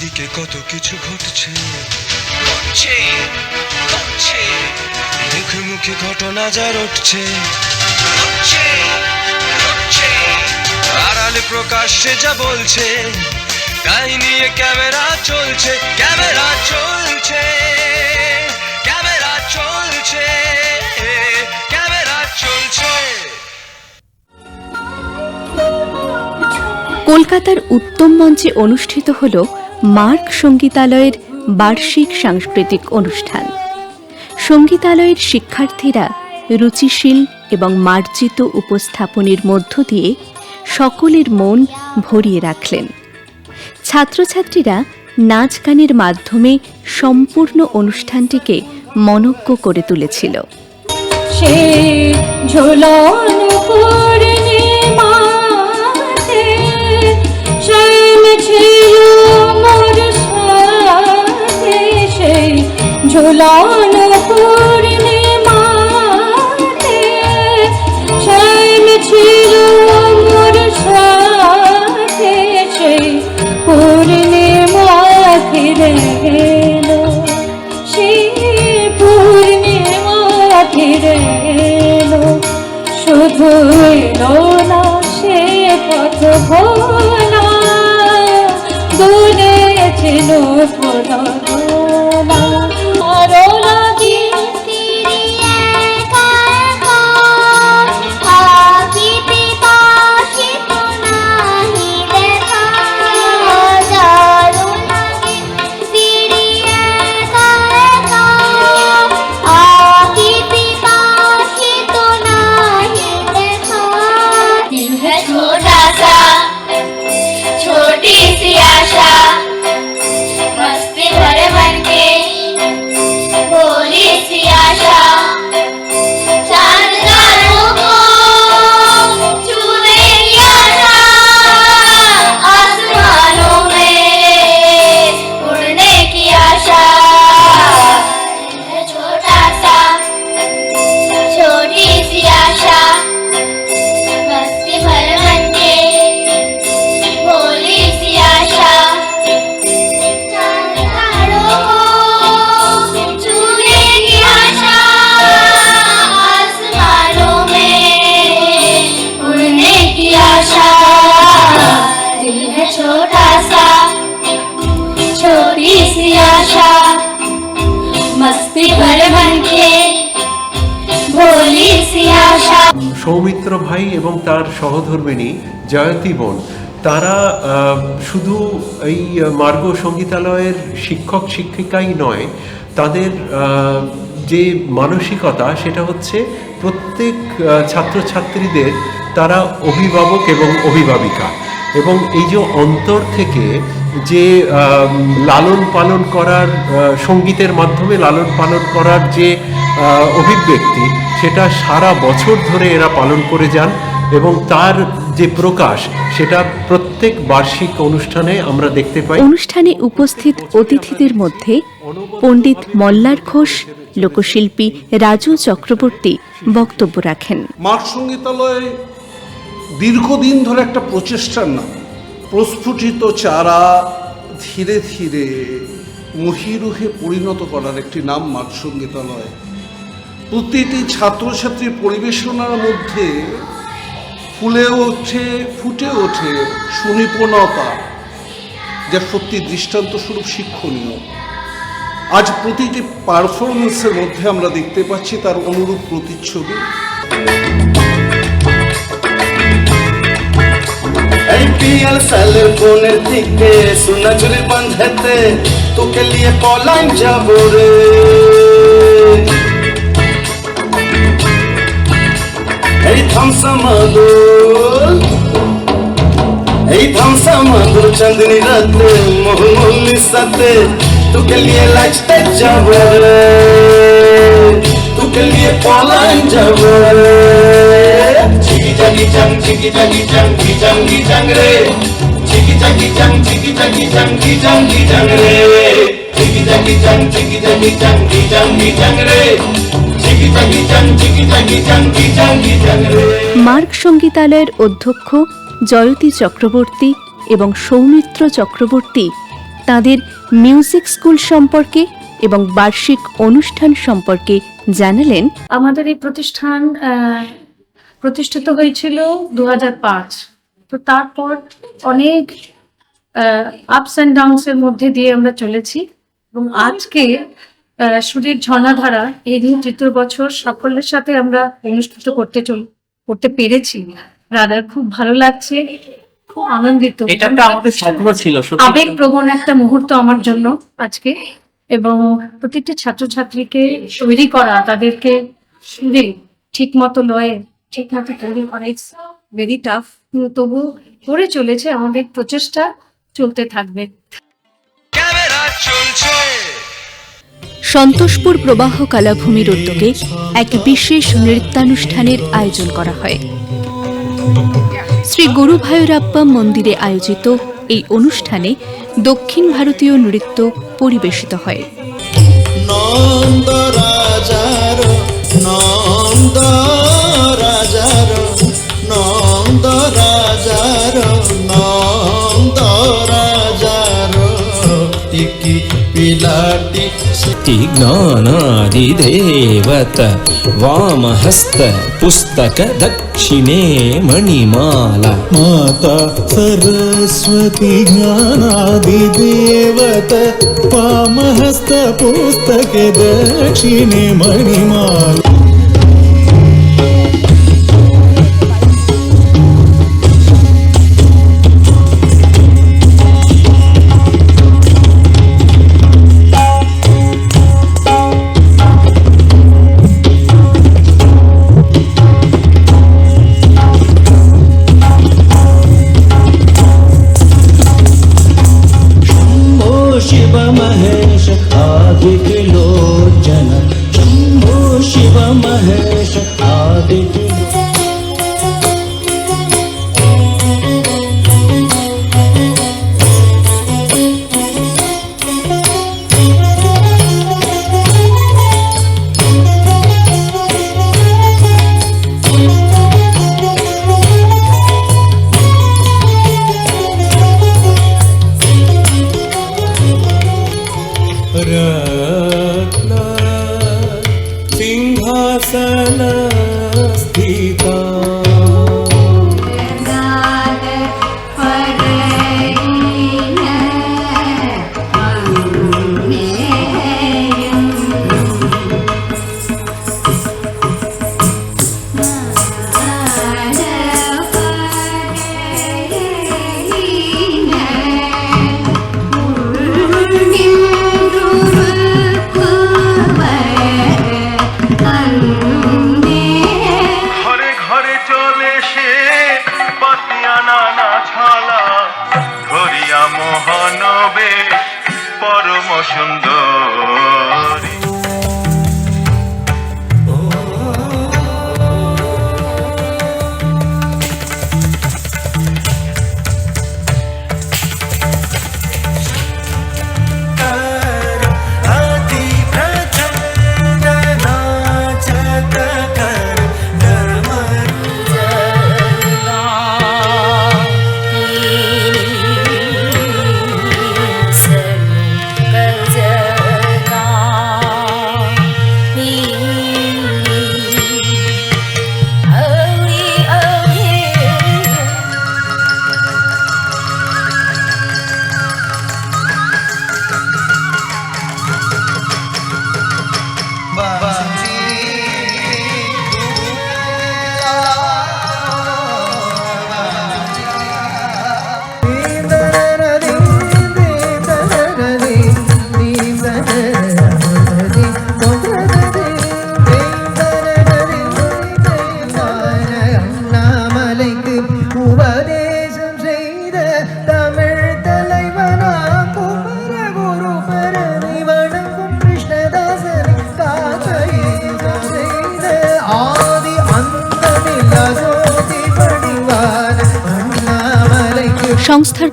চারিদিকে কত কিছু ঘটছে? ঘটছে ঘটছে। মুখে মুখে ঘটনা যা রটছে। ঘটছে ঘটছে। আড়ালে প্রকাশ্যে যা বলছে তাই নিয়ে ক্যামেরা চলছে ক্যামেরা চলছে ক্যামেরা চলছে ক্যামেরা চলছে। কলকাতার উত্তম মঞ্চে অনুষ্ঠিত হল মার্ক সঙ্গীতালয়ের বার্ষিক সাংস্কৃতিক অনুষ্ঠান। সঙ্গীতালয়ের শিক্ষার্থীরা রুচিশীল এবং মার্জিত উপস্থাপনের মধ্য দিয়ে সকলের মন ভরিয়ে রাখলেন। ছাত্রছাত্রীরা নাচ গানের মাধ্যমে সম্পূর্ণ অনুষ্ঠানটিকে মনজ্ঞ করে তুলেছিল। সে ঝোলন পূর্ণিমাতে শ্যাম ছিল মোর সাথে, সেই পূর্ণিমা ফিরে গেল সেই পূর্ণিমা ফিরে এলো। শুধু এলো না ভাই এবং তার সহধর্মিণী জয়ন্তী বোন, তারা শুধু এই মার্গ সঙ্গীতালয়ের শিক্ষক শিক্ষিকাই নয়, তাদের যে মানসিকতা সেটা হচ্ছে প্রত্যেক ছাত্রছাত্রীদের তারা অভিভাবক এবং অভিভাবিকা। এবং এই যে অন্তর থেকে যে লালন পালন করার সঙ্গীতের মাধ্যমে লালন পালন করার যে অভিব্যক্তি সেটা সারা বছর ধরে এরা পালন করে যান এবং তার যে প্রকাশ সেটা প্রত্যেক বার্ষিক অনুষ্ঠানে আমরা দেখতে পাই। অনুষ্ঠানে উপস্থিত অতিথিদের মধ্যে পণ্ডিত মল্লার ঘোষ লোকশিল্পী রাজু চক্রবর্তী বক্তব্য রাখেন। মাঠ সঙ্গীতালয় দীর্ঘদিন ধরে একটা প্রচেষ্টার নাম প্রস্ফুটিত চারা ধীরে ধীরে মহিরুহে পরিণত করার একটি নাম মাঠ সঙ্গীতালয়। প্রতিটি ছাত্রছাত্রীর পরিবেশনার মধ্যে ফুলে ওঠে, ফুটে ওঠে সুনিপুণতা, যা সত্যি দৃষ্টান্তস্বরূপ শিক্ষণীয়। আজ প্রতিটি পারফরমেন্সের মধ্যে আমরা দেখতে পাচ্ছি তার অনুরূপ প্রতিচ্ছবি। আইপিএল সালের কোণের দিকে সোনাঝুরি বাঁধেতে, তোকে নিয়ে পলাইন যাব রে। এই থামসা মাদুল এই থামসা মাদুল চাঁদনি রাতে মোহমল্লির সাথে তোকে নিয়ে লাইচতে যাব তোকে নিয়ে পলাইন যাব চিকি চাকি চাং চিকি চাকি চাং কি চাং কি চাং রে। চিকি চাকি চাং চিকি চাকি চাং কি চাং কি চাং রে। চিকি চাকি চাং চিকি চাকি চাং কি চাং রে। মার্ক সঙ্গীতালয়ের অধ্যক্ষ জয়তী চক্রবর্তী এবং সৌমিত্র চক্রবর্তী তাদের মিউজিক স্কুল সম্পর্কে এবং বার্ষিক অনুষ্ঠান সম্পর্কে জানালেন। আমাদের এই প্রতিষ্ঠান প্রতিষ্ঠিত হয়েছিল দু তো তারপর অনেক আপস অ্যান্ড ডাউনস এর মধ্যে দিয়ে আমরা চলেছি। এবং আজকে সুরের ঝর্ণাধারা এই দিন তৃতীয় বছর সাফল্যের সাথে আমরা অনুষ্ঠিত করতে চল করতে পেরেছি। রাদার খুব ভালো লাগছে খুব আনন্দিত। এটা একটা আমাদের স্বপ্ন ছিল সত্যি। আবেগপ্রবণ একটা মুহূর্ত আমার জন্য আজকে এবং প্রত্যেকটি ছাত্রছাত্রীকে তৈরি করা তাদেরকে সুরে ঠিক মতো লয়ে ঠিক মতো তৈরি করা ইটস ভেরি টাফ তবু করে চলেছে আমাদের প্রচেষ্টা চলতে থাকবে। ক্যামেরা চলছে। সন্তোষপুর প্রবাহ কালাভূমির উদ্যোগে এক বিশেষ নৃত্যানুষ্ঠানের আয়োজন করা হয়। শ্রী গুরু ভায়ুরাপ্পা মন্দিরে আয়োজিত এই অনুষ্ঠানে দক্ষিণ ভারতীয় নৃত্য পরিবেশিত হয়। নন্দ রাজার, নন্দ ज्ञानादिदेवत वामहस्त पुस्तकदक्षिणे मणिमाला। माता सरस्वती ज्ञानादिदेवत वामहस्त वामहस्तपुस्तक दक्षिणे मणिमाला। విమోచన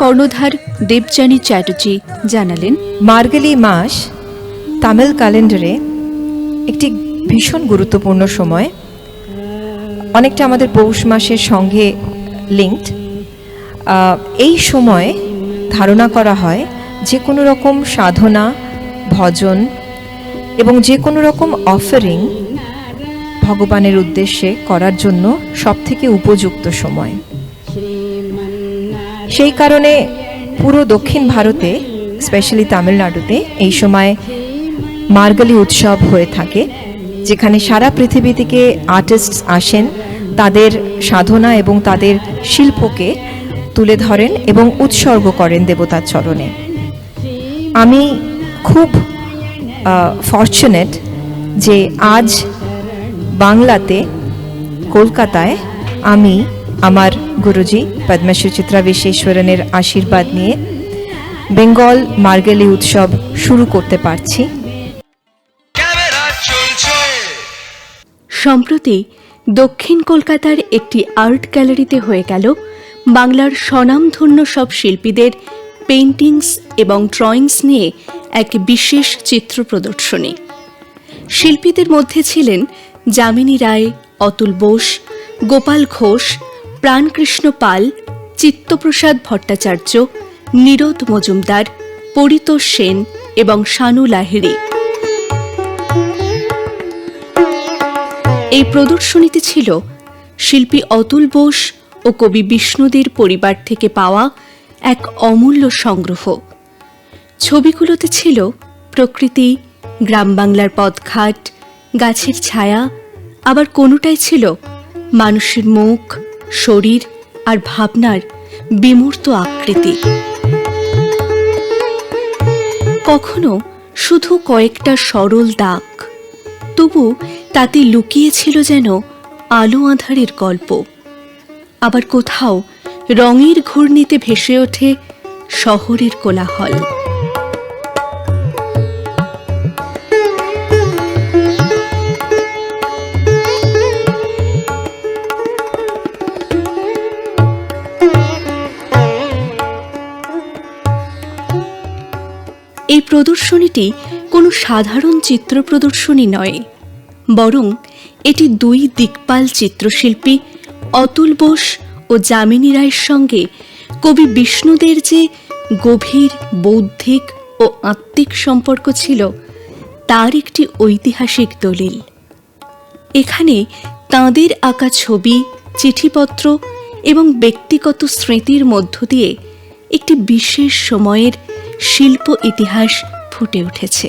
কর্ণধার দেবযানী চ্যাটার্জি জানালেন, মার্গলি মাস, তামিল ক্যালেন্ডারে একটি ভীষণ গুরুত্বপূর্ণ সময়। অনেকটা আমাদের পৌষ মাসের সঙ্গে লিঙ্কড এই সময় ধারণা করা হয় যে কোনো রকম সাধনা, ভজন এবং যে কোনো রকম অফারিং ভগবানের উদ্দেশ্যে করার জন্য সবথেকে উপযুক্ত সময়। সেই কারণে পুরো দক্ষিণ ভারতে স্পেশালি তামিলনাড়ুতে, এই সময় মার্গলি উৎসব হয়ে থাকে, যেখানে সারা পৃথিবী থেকে আর্টিস্ট আসেন, তাদের সাধনা এবং তাদের শিল্পকে তুলে ধরেন এবং উৎসর্গ করেন দেবতার চরণে। আমি খুব ফর্চুনেট যে আজ বাংলাতে, কলকাতায় আমি আমার গুরুজি পদ্মশ্রী চিত্রা বিশ্বেশ্বরনের আশীর্বাদ নিয়ে বেঙ্গল মার্গেলি উৎসব শুরু করতে পারছি। সম্প্রতি দক্ষিণ কলকাতার একটি আর্ট গ্যালারিতে হয়ে গেল বাংলার স্বনামধন্য সব শিল্পীদের পেইন্টিংস এবং ড্রয়িংস নিয়ে এক বিশেষ চিত্র প্রদর্শনী। শিল্পীদের মধ্যে ছিলেন যামিনী রায় অতুল বোস গোপাল ঘোষ প্রাণকৃষ্ণ পাল, চিত্তপ্রসাদ ভট্টাচার্য নীরদ মজুমদার, পরিতোষ সেন এবং শানু লাহিড়ি। এই প্রদর্শনীতে ছিল শিল্পী অতুল বোস ও কবি বিষ্ণুদের পরিবার থেকে পাওয়া এক অমূল্য সংগ্রহ। ছবিগুলোতে ছিল প্রকৃতি, গ্রাম বাংলার পথঘাট, গাছের ছায়া, আবার কোনোটাই ছিল মানুষের মুখ শরীর আর ভাবনার বিমূর্ত আকৃতি। কখনো শুধু কয়েকটা সরল দাগ, তবু তাতে লুকিয়েছিল যেন আলো আঁধারের গল্প। আবার কোথাও রঙের ঘূর্ণিতে ভেসে ওঠে শহরের কোলাহল। প্রদর্শনীটি কোনো সাধারণ চিত্র প্রদর্শনী নয়, বরং এটি দুই দিকপাল চিত্রশিল্পী অতুল বোস ও যামিনী রায়ের সঙ্গে কবি বিষ্ণুদের যে গভীর, বৌদ্ধিক ও আত্মিক সম্পর্ক ছিল, তার একটি ঐতিহাসিক দলিল। এখানে তাঁদের আঁকা ছবি, চিঠিপত্র এবং ব্যক্তিগত স্মৃতির মধ্য দিয়ে একটি বিশেষ সময়ের শিল্প ইতিহাস ফুটে উঠেছে।